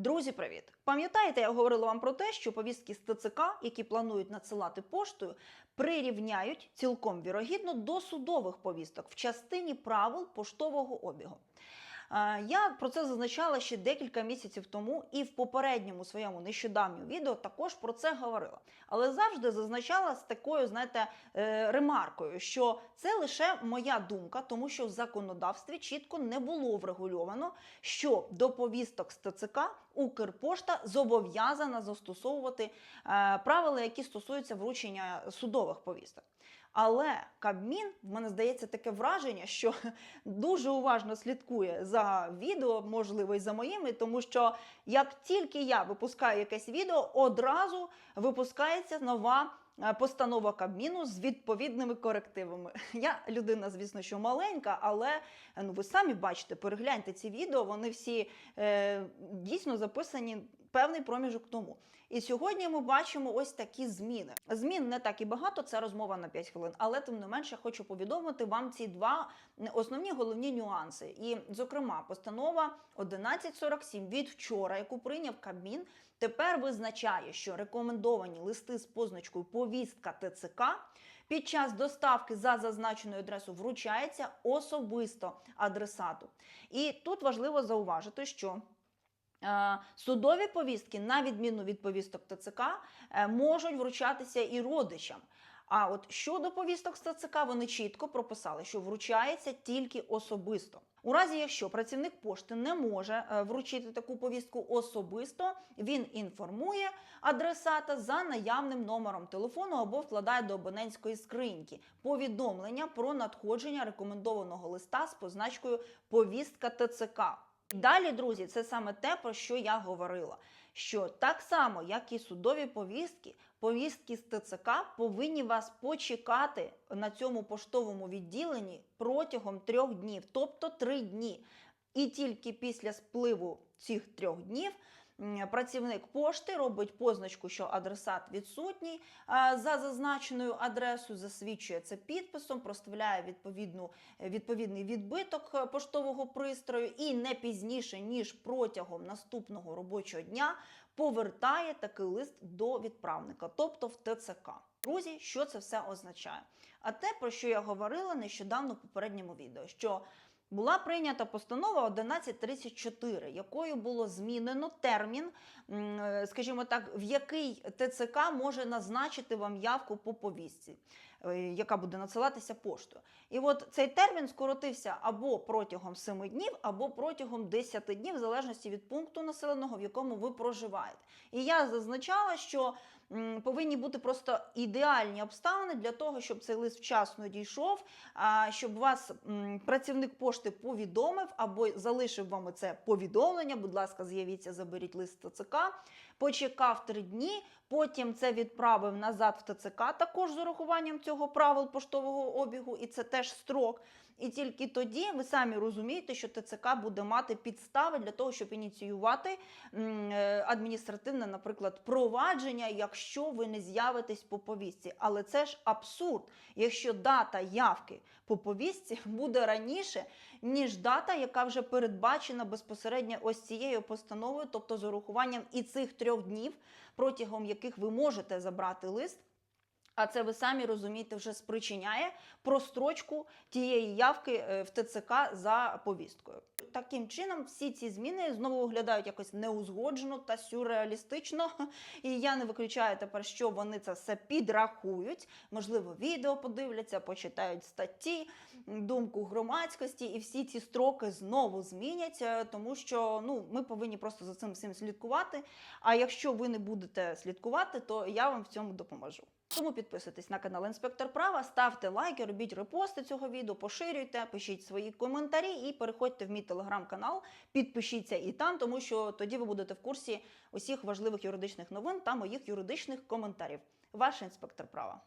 Друзі, привіт! Пам'ятаєте, я говорила вам про те, що повістки з ТЦК, які планують надсилати поштою, прирівняють цілком вірогідно до судових повісток в частині правил поштового обігу. Я про це зазначала ще декілька місяців тому, і в попередньому своєму нещодавньому відео також про це говорила. Але завжди зазначала з такою, знаєте, е, ремаркою, що це лише моя думка, тому що в законодавстві чітко не було врегульовано, що до повісток з ТЦК Укрпошта зобов'язана застосовувати е, правила, які стосуються вручення судових повісток. Але Кабмін, в мене здається таке враження, що дуже уважно слідкує за відео, можливо, і за моїми, тому що як тільки я випускаю якесь відео, одразу випускається нова. е, Постанова Кабміну з відповідними корективами. Я людина, звісно, що маленька, але ну ви самі бачите, перегляньте ці відео. Вони всі е, дійсно записані певний проміжок тому. І сьогодні ми бачимо ось такі зміни. Змін не так і багато, це розмова на 5 хвилин, але тим не менше хочу повідомити вам ці два основні головні нюанси. І, зокрема, постанова 1147 від вчора, яку прийняв Кабмін, тепер визначає, що рекомендовані листи з позначкою повістка ТЦК під час доставки за зазначеною адресою вручається особисто адресату. І тут важливо зауважити, що Судові повістки, на відміну від повісток ТЦК, е, можуть вручатися і родичам. А от щодо повісток з ТЦК, вони чітко прописали, що вручається тільки особисто. У разі, якщо працівник пошти не може е, вручити таку повістку особисто, він інформує адресата за наявним номером телефону або вкладає до абонентської скриньки повідомлення про надходження рекомендованого листа з позначкою повістка ТЦК. Далі, друзі, це саме те, про що я говорила. Що так само, як і судові повістки, повістки з ТЦК повинні вас почекати на цьому поштовому відділенні протягом трьох днів, тобто три дні. І тільки після спливу цих трьох днів працівник пошти робить позначку, що адресат відсутній за зазначеною адресою, засвідчує це підписом, проставляє відповідну, відповідний відбиток е, поштового пристрою і не пізніше, ніж протягом наступного робочого дня повертає такий лист до відправника, тобто в ТЦК. Друзі, що це все означає? А те, про що я говорила нещодавно в попередньому відео, що була прийнята постанова 1134, якою було змінено термін, е, скажімо так, в який ТЦК може назначити вам явку по повістці, яка буде надсилатися поштою. І от цей термін скоротився або протягом 7 днів, або протягом 10 днів, в залежності від пункту населеного, в якому ви проживаєте. І я зазначала, що повинні бути просто ідеальні обставини для того, щоб цей лист вчасно дійшов, щоб вас працівник пошти повідомив або залишив вам це повідомлення. Будь ласка, з'явіться, заберіть лист ТЦК. Почекав три дні, потім це відправив назад в ТЦК, також з урахуванням цього правил поштового обігу, і це теж строк. І тільки тоді ви самі розумієте, що ТЦК буде мати підстави для того, щоб ініціювати е, адміністративне, наприклад, провадження, якщо ви не з'явитесь по повістці. Але це ж абсурд, якщо дата явки по повістці буде раніше, ніж дата, яка вже передбачена безпосередньо ось цією постановою, тобто з урахуванням і цих трьох днів, протягом яких ви можете забрати лист. А це ви самі розумієте, вже спричиняє прострочку тієї явки е, в ТЦК за повісткою. Таким чином, всі ці зміни знову виглядають якось неузгоджено та сюрреалістично. І я не виключаю тепер, що вони це все підрахують. Можливо, відео подивляться, почитають статті, думку громадськості, і всі ці строки знову змінять, е, тому що ну ми повинні просто за цим всім слідкувати. А якщо ви не будете слідкувати, то я вам в цьому допоможу. Тому підписуйтесь на канал Інспектор Права, ставте лайки, робіть репости цього відео, поширюйте, пишіть свої коментарі і переходьте в мій телеграм-канал, підпишіться і там, тому що тоді ви будете в курсі усіх важливих юридичних новин та моїх юридичних коментарів. Ваш інспектор права.